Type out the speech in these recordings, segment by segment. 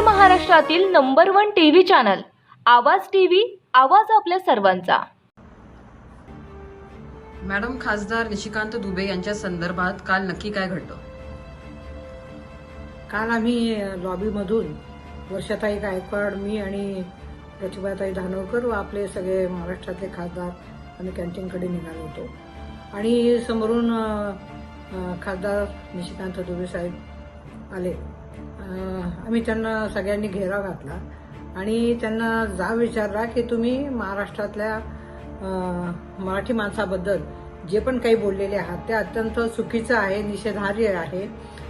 महाराष्ट्रातील number one TV channel Awaaz TV Awaaz आपल्या सर्वांचा. मॅडम खासदार निशिकांत दुबे यांच्या संदर्भात काल नक्की काय घडलं? काल आम्ही लॉबीमधून वर्षाताई गायकवाड मी आणि प्रतिभाताई धानोरकर व आपले सगळे महाराष्ट्रातले खासदार आम्ही कॅन्टीनकडे निघालो होतो. आणि समोरून खासदार निशिकांत दुबे साहेब आले. आम्ही त्यांना सगळ्यांनी घेराव घातला. आणि त्यांना जा विचारला की तुम्ही महाराष्ट्रातल्या मराठी माणसाबद्दल जे पण काही बोललेले आहात ते अत्यंत चुकीचं आहे निषेधार्य आहे.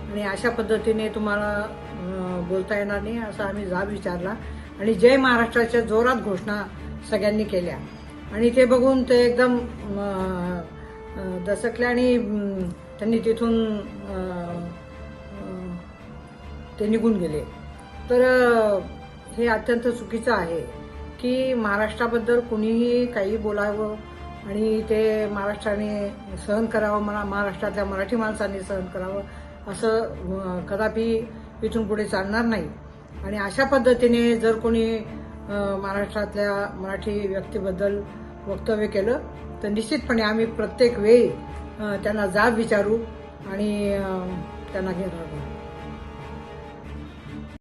आणि अशा पद्धतीने तुम्हाला बोलता येणार नाही असा आम्ही जाब विचारला. आणि जय महाराष्ट्राच्या जोरात घोषणा सगळ्यांनी केल्या. आणि ते बघून ते एकदम दसकले आणि त्यांनी तिथून ते निघून गेले. तर हे अत्यंत चुकीचं आहे की महाराष्ट्राबद्दल कुणीही काही बोलावं आणि ते महाराष्ट्राने सहन करावं मला महाराष्ट्रातल्या मराठी माणसांनी सहन करावं असं कदापि इथून पुढे चालणार नाही. आणि अशा पद्धतीने जर कोणी महाराष्ट्रातल्या मराठी व्यक्तीबद्दल वक्तव्य केलं तर निश्चितपणे आम्ही प्रत्येक वेळी त्यांना जाब विचारू आणि त्यांना घेणार